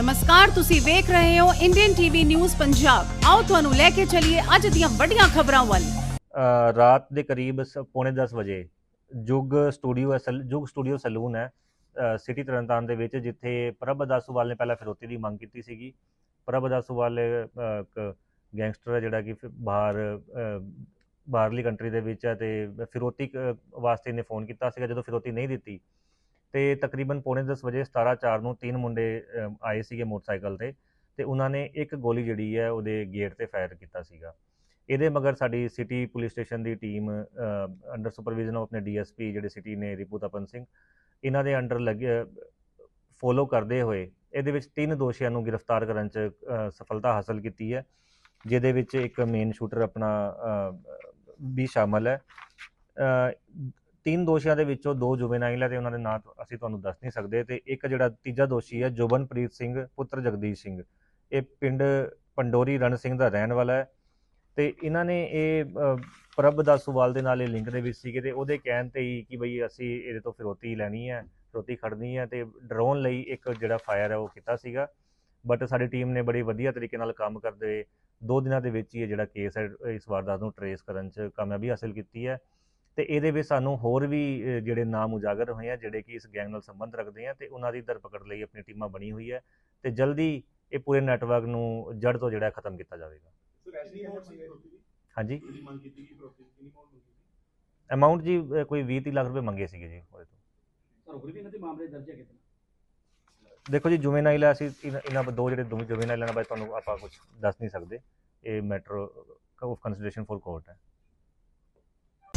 ਨਮਸਕਾਰ ਤੁਸੀਂ ਵੇਖ ਰਹੇ ਹੋ ਇੰਡੀਅਨ ਟੀਵੀ ਨਿਊਜ਼ ਪੰਜਾਬ ਆਓ ਤੁਹਾਨੂੰ ਲੈ ਕੇ ਚੱਲੀਏ ਅੱਜ ਦੀਆਂ ਵੱਡੀਆਂ ਖਬਰਾਂ ਵੱਲ। ਅ, ਰਾਤ ਦੇ ਕਰੀਬ ਸ- ਪੌਣੇ 10 ਵਜੇ ਜੁਗ ਸਟੂਡੀਓ ਹੈ ਸੈਲ- ਜੁਗ ਸਟੂਡੀਓ ਸੈਲੂਨ ਹੈ ਅ, ਸਿਟੀ ਤਰਨਤਾਰਨ ਦੇ ਵਿੱਚ ਜਿੱਥੇ ਪ੍ਰਭ ਦਾਸੂਵਾਲ ਨੇ ਪਹਿਲਾਂ ਫਿਰੋਤੀ ਦੀ ਮੰਗ ਕੀਤੀ ਸੀਗੀ। ਪ੍ਰਭ ਦਾਸੂਵਾਲ ਅ, ਇੱਕ ਗੈਂਗਸਟਰ ਹੈ ਜਿਹੜਾ ਕਿ ਫਿਰ ਬਾਹਰ ਅ, ਬਾਹਰਲੀ ਕੰਟਰੀ ਦੇ ਵਿੱਚ ਹੈ ਤੇ ਫਿਰੌਤੀ ਕ- ਵਾਸਤੇ ਨੇ ਫੋਨ ਕੀਤਾ ਸੀਗਾ। ਜਦੋਂ ਫਿਰੋਤੀ ਨਹੀਂ ਦਿੱਤੀ ਤੇ ਤਕਰੀਬਨ ਪੌਣੇ 10 ਵਜੇ 17 4 ਨੂੰ ਤਿੰਨ ਮੁੰਡੇ ਆਏ ਸੀਗੇ ਮੋਟਰਸਾਈਕਲ ਤੇ ਤੇ ਉਹਨਾਂ ਨੇ ਇੱਕ ਗੋਲੀ ਜਿਹੜੀ ਹੈ ਉਹਦੇ ਗੇਟ ਤੇ ਫਾਇਰ ਕੀਤਾ ਸੀਗਾ। ਇਹਦੇ ਮਗਰ ਸਾਡੀ ਸਿਟੀ ਪੁਲਿਸ ਸਟੇਸ਼ਨ ਦੀ ਟੀਮ ਅੰਡਰ ਸੁਪਰਵਿਜ਼ਨ ਆਫ ਆਪਣੇ ਡੀਐਸਪੀ ਜਿਹੜੇ ਸਿਟੀ ਨੇ ਰਿਪੂ ਤਪਨ ਸਿੰਘ, ਇਹਨਾਂ ਦੇ ਅੰਡਰ ਲੱਗੇ ਫੋਲੋ ਕਰਦੇ ਹੋਏ ਇਹਦੇ ਵਿੱਚ ਤਿੰਨ ਦੋਸ਼ੀਆਂ ਨੂੰ ਗ੍ਰਿਫਤਾਰ ਕਰਨ ਚ ਸਫਲਤਾ ਹਾਸਲ ਕੀਤੀ ਹੈ, ਜਿਹਦੇ ਵਿੱਚ ਇੱਕ ਮੇਨ ਸ਼ੂਟਰ ਆਪਣਾ ਵੀ ਸ਼ਾਮਲ ਹੈ। ਤਿੰਨ ਦੋਸ਼ੀਆਂ ਦੇ ਵਿੱਚੋਂ ਦੋ ਜੁਵੇਨਾਈਲ ਹੈ ਤੇ ਉਹਨਾਂ ਦੇ ਨਾਂ ਅਸੀਂ ਤੁਹਾਨੂੰ ਦੱਸ ਨਹੀਂ ਸਕਦੇ ਤੇ ਇੱਕ ਜਿਹੜਾ ਤੀਜਾ ਦੋਸ਼ੀ ਹੈ, ਜੋਬਨਪ੍ਰੀਤ ਸਿੰਘ, ਪੁੱਤਰ ਜਗਦੀਸ਼ ਸਿੰਘ। ਇਹ ਪਿੰਡ ਪੰਡੋਰੀ ਰਣ ਸਿੰਘ ਦਾ ਰਹਿਣ ਵਾਲਾ ਹੈ ਤੇ ਇਹਨਾਂ ਨੇ ਇਹ ਪ੍ਰਭ ਦਾ ਸੁਵਾਲ ਦੇ ਨਾਲ ਇਹ ਲਿੰਕ ਦੇ ਵਿੱਚ ਸੀਗੇ ਤੇ ਉਹਦੇ ਕਹਿਣ ਤੇ ਹੀ ਕਿ ਬਈ ਅਸੀਂ ਇਹਦੇ ਤੋਂ ਫਿਰੋਤੀ ਲੈਣੀ ਹੈ, ਫਿਰੋਤੀ ਖੜਨੀ ਹੈ ਤੇ ਡਰੋਨ ਲਈ ਇੱਕ ਜਿਹੜਾ ਫਾਇਰ ਹੈ ਉਹ ਕੀਤਾ ਸੀਗਾ। ਬਟ ਸਾਡੀ ਟੀਮ ਨੇ ਬੜੀ ਵਧੀਆ ਤਰੀਕੇ ਨਾਲ ਕੰਮ ਕਰਦੇ ਦੋ ਦਿਨਾਂ ਦੇ ਵਿੱਚ ਹੀ ਇਹ ਜਿਹੜਾ ਕੇਸ ਹੈ, ਇਸ ਵਾਰਦਾਤ ਨੂੰ ਟਰੇਸ ਕਰਨ 'ਚ ਕਾਮਯਾਬੀ ਹਾਸਲ ਕੀਤੀ ਹੈ। ਤੇ ਇਹਦੇ ਵਿੱਚ ਸਾਨੂੰ ਹੋਰ ਵੀ ਜਿਹੜੇ ਨਾਮ ਉਜਾਗਰ ਹੋਏ ਆ ਜਿਹੜੇ ਕਿ ਇਸ ਗੈਂਗ ਨਾਲ ਸੰਬੰਧ ਰੱਖਦੇ ਆ ਤੇ ਉਹਨਾਂ ਦੀ ਧਰਪਕੜ ਲਈ ਆਪਣੀ ਟੀਮਾਂ ਬਣੀ ਹੋਈ ਹੈ ਤੇ ਜਲਦੀ ਇਹ ਪੂਰੇ ਨੈਟਵਰਕ ਨੂੰ ਜੜ ਤੋਂ ਜਿਹੜਾ ਖਤਮ ਕੀਤਾ ਜਾਵੇਗਾ? ਹਾਂਜੀ? ਅਮਾਉਂਟ ਜੀ ਕੋਈ 20 ਤੀਹ ਲੱਖ ਰੁਪਏ ਮੰਗੇ ਸੀਗੇ ਜੀ ਉਹਦੇ ਤੋਂ। ਸਰ ਹੋਰ ਵੀ ਇਹਨਾਂ ਦੇ ਮਾਮਲੇ ਦਰਜ ਹੈ ਕਿਤੇ ਦੇਖੋ ਜੀ ਜੁਵੇਨਾਈਲ ਅਸੀਂ ਇਹਨਾਂ ਇਹਨਾਂ ਦੋ ਜਿਹੜੇ ਦੋ ਜੁਵੇਨਾਈਲਾਂ ਬਾਰੇ ਤੁਹਾਨੂੰ ਆਪਾਂ ਕੁਝ ਦੱਸ ਨਹੀਂ ਸਕਦੇ। ਇਹ matter of consideration for court ਹੈ।